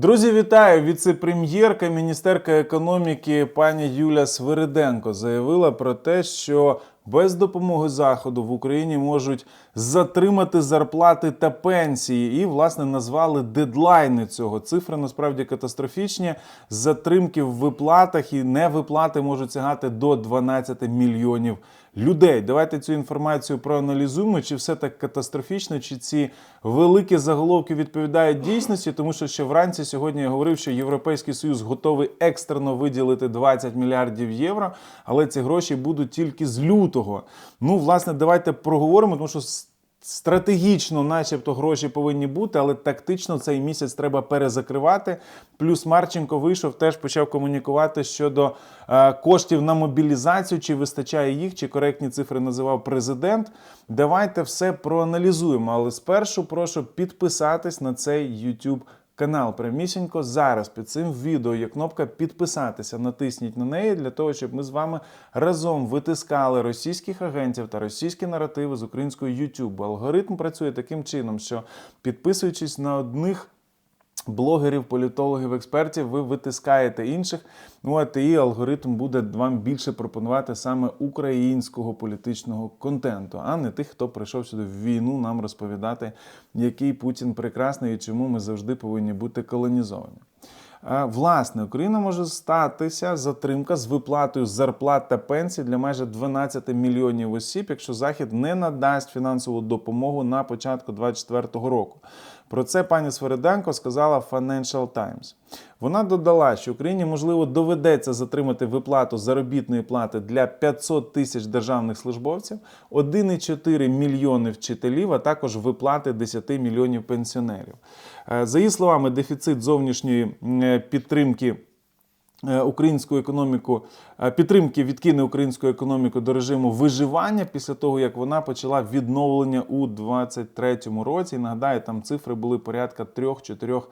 Друзі, вітаю! Віце-прем'єрка, міністерка економіки пані Юля Свириденко заявила про те, що без допомоги заходу в Україні можуть затримати зарплати та пенсії, і власне назвали дедлайни цього. Цифри насправді катастрофічні. Затримки в виплатах і невиплати можуть сягати до 12 мільйонів людей. Давайте цю інформацію проаналізуємо, чи все так катастрофічно, чи ці великі заголовки відповідають дійсності, тому що ще вранці сьогодні я говорив, що Європейський Союз готовий екстрено виділити 20 мільярдів євро, але ці гроші будуть тільки з лютого. Ну, власне, давайте проговоримо, тому що Стратегічно, начебто, гроші повинні бути, але тактично цей місяць треба перезакривати. Плюс Марченко вийшов, теж почав комунікувати щодо е, коштів на мобілізацію, чи вистачає їх, чи коректні цифри називав президент. Давайте все проаналізуємо. Але спершу прошу підписатись на цей YouTube канал. Прямісінько зараз під цим відео є кнопка підписатися. Натисніть на неї для того, щоб ми з вами разом витискали російських агентів та російські наративи з українського YouTube. Алгоритм працює таким чином, що підписуючись на одних. Блогерів, політологів, експертів, ви витискаєте інших. Ну от і алгоритм буде вам більше пропонувати саме українського політичного контенту, а не тих, хто прийшов сюди в війну нам розповідати, який Путін прекрасний і чому ми завжди повинні бути колонізовані. Власне, Україна може статися затримка з виплатою зарплат та пенсій для майже 12 мільйонів осіб, якщо Захід не надасть фінансову допомогу на початку 2024 року. Про це пані Свериденко сказала Financial Times. Вона додала, що Україні можливо доведеться затримати виплату заробітної плати для 500 тисяч державних службовців, 1,4 мільйони вчителів, а також виплати 10 мільйонів пенсіонерів. Е, За її словами, дефіцит зовнішньої е, підтримки. Е, Українську економіку е, підтримки відкине українську економіку до режиму виживання після того, як вона почала відновлення у 2023 році. І нагадаю, там цифри були порядка 3-4%.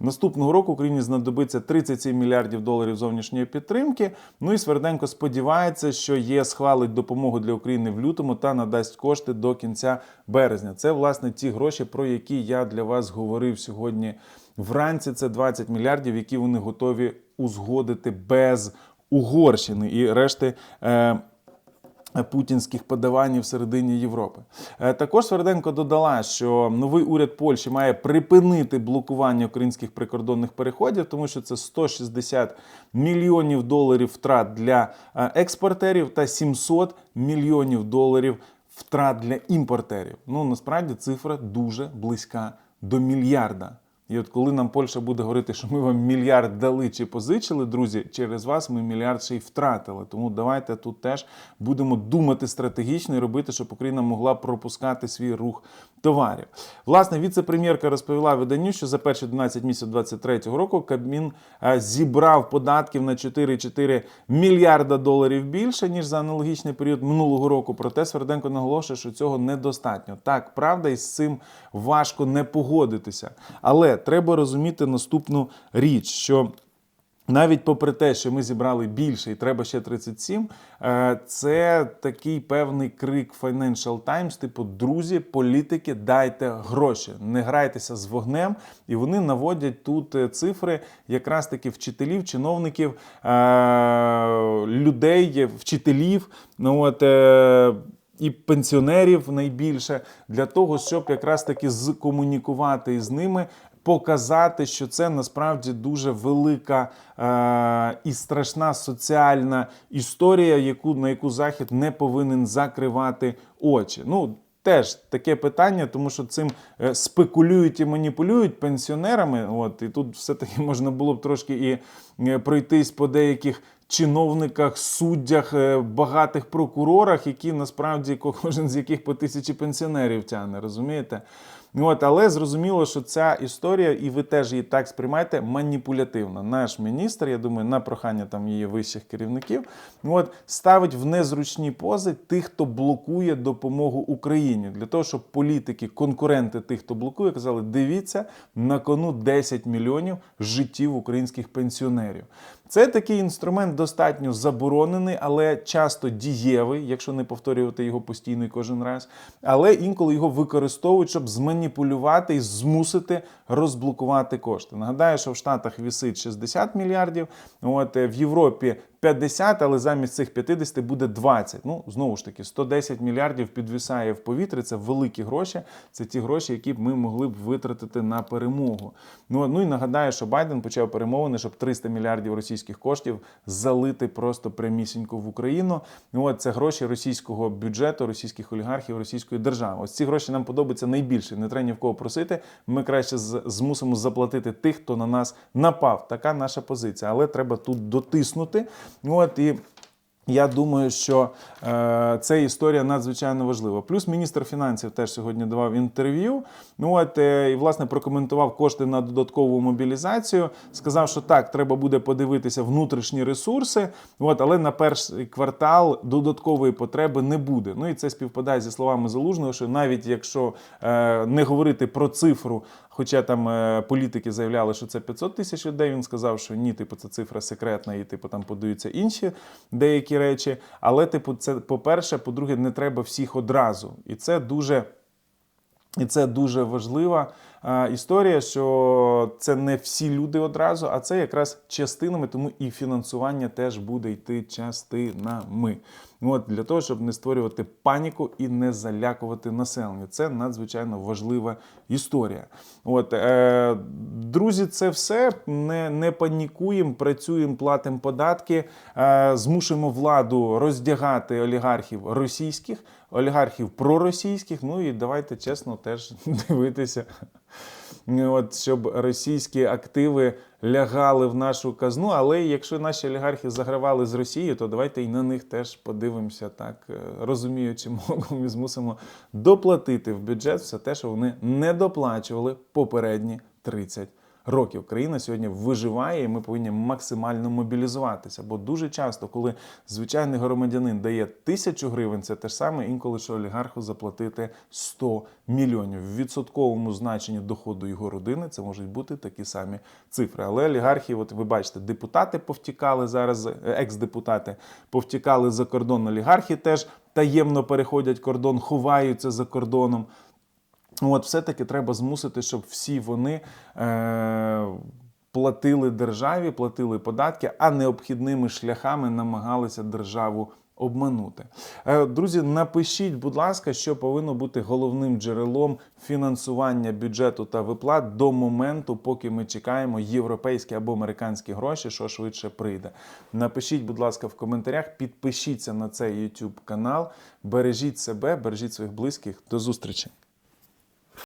Наступного року Україні знадобиться 37 мільярдів доларів зовнішньої підтримки. Ну і Сверденко сподівається, що ЄС схвалить допомогу для України в лютому та надасть кошти до кінця березня. Це власне ті гроші, про які я для вас говорив сьогодні. Вранці це 20 мільярдів, які вони готові узгодити без Угорщини і решти. Е, Путінських подавань всередині Європи. Е, Також Сверденко додала, що новий уряд Польщі має припинити блокування українських прикордонних переходів, тому що це 160 мільйонів доларів втрат для е, експортерів та 700 мільйонів доларів втрат для імпортерів. Ну насправді цифра дуже близька до мільярда. І от коли нам Польща буде говорити, що ми вам мільярд дали чи позичили, друзі, через вас ми мільярд ще й втратили. Тому давайте тут теж будемо думати стратегічно і робити, щоб Україна могла пропускати свій рух товарів. Власне, віце-прем'єрка розповіла виданню, що за перші 12 місяців 2023 року Кабмін е, зібрав податків на 4,4 мільярда доларів більше ніж за аналогічний період минулого року. Проте Сверденко наголошує, що цього недостатньо. Так, правда, і з цим важко не погодитися. Але треба розуміти наступну річ, що навіть попри те, що ми зібрали більше і треба ще 37, е, це такий певний крик Financial Times, типу, друзі, політики, дайте гроші, не грайтеся з вогнем. І вони наводять тут е, цифри якраз таки вчителів, чиновників, е, людей, вчителів. Ну от. і пенсіонерів найбільше для того, щоб якраз таки зкомунікувати із ними, показати, що це насправді дуже велика е- і страшна соціальна історія, яку на яку захід не повинен закривати очі. Ну Теж таке питання, тому що цим е, спекулюють і маніпулюють пенсіонерами. От і тут все-таки можна було б трошки і е, пройтись по деяких чиновниках, суддях, е, багатих прокурорах, які насправді кожен з яких по тисячі пенсіонерів тягне, розумієте? От, але зрозуміло, що ця історія, і ви теж її так сприймаєте, маніпулятивна. Наш міністр, я думаю, на прохання там її вищих керівників, от, ставить в незручні пози тих, хто блокує допомогу Україні, для того, щоб політики, конкуренти тих, хто блокує, казали: дивіться, на кону 10 мільйонів життів українських пенсіонерів. Це такий інструмент достатньо заборонений, але часто дієвий, якщо не повторювати його постійно і кожен раз. Але інколи його використовують, щоб зманіпулювати зманіпулювати і змусити розблокувати кошти. Нагадаю, що в Штатах вісить 60 мільярдів, от е, в Європі 50, але замість цих 50 буде 20. Ну, знову ж таки, 110 мільярдів підвисає в повітрі. Це великі гроші. Це ті гроші, які б ми могли б витратити на перемогу. Ну, ну і нагадаю, що Байден почав перемовини, щоб 300 мільярдів російських коштів залити просто прямісінько в Україну. Ну, от це гроші російського бюджету, російських олігархів, російської держави. Ось ці гроші нам подобаються найбільше. Не треба ні в кого просити. Ми краще змусимо заплатити тих, хто на нас напав. Така наша позиція. Але треба тут дотиснути. От і. Я думаю, що е, ця історія надзвичайно важлива. Плюс міністр фінансів теж сьогодні давав інтерв'ю. Ну от е, і власне прокоментував кошти на додаткову мобілізацію. Сказав, що так, треба буде подивитися внутрішні ресурси. От, але на перший квартал додаткової потреби не буде. Ну і це співпадає зі словами залужного, що навіть якщо е, не говорити про цифру. Хоча там е, політики заявляли, що це 500 тисяч людей, він сказав, що ні, типу, це цифра секретна, і типу там подаються інші деякі речі. Але, типу, це по-перше, по-друге, не треба всіх одразу. І це дуже. І це дуже важлива е, історія, що це не всі люди одразу, а це якраз частинами, тому і фінансування теж буде йти частинами. От для того, щоб не створювати паніку і не залякувати населення. Це надзвичайно важлива історія. От е, друзі, це все не, не панікуємо, працюємо, платимо податки, е, змушуємо владу роздягати олігархів російських, олігархів проросійських. Ну і давайте чесно теж дивитися. От, щоб російські активи лягали в нашу казну. Але якщо наші олігархи загравали з Росією, то давайте і на них теж подивимося так, е, розуміючи мовом і змусимо доплатити в бюджет все те, що вони не доплачували попередні 30 років. Країна сьогодні виживає, і ми повинні максимально мобілізуватися. Бо дуже часто, коли звичайний громадянин дає тисячу гривень, це те ж саме інколи що олігарху заплатити 100 мільйонів. В відсотковому значенні доходу його родини це можуть бути такі самі цифри. Але олігархи, от ви бачите, депутати повтікали зараз, е, екс-депутати повтікали за кордон. Олігархи теж таємно переходять кордон, ховаються за кордоном. От, все-таки треба змусити, щоб всі вони е, платили державі, платили податки, а необхідними шляхами намагалися державу обманути. Е, друзі, напишіть, будь ласка, що повинно бути головним джерелом фінансування бюджету та виплат до моменту, поки ми чекаємо європейські або американські гроші, що швидше прийде. Напишіть, будь ласка, в коментарях, підпишіться на цей YouTube канал, бережіть себе, бережіть своїх близьких. До зустрічі!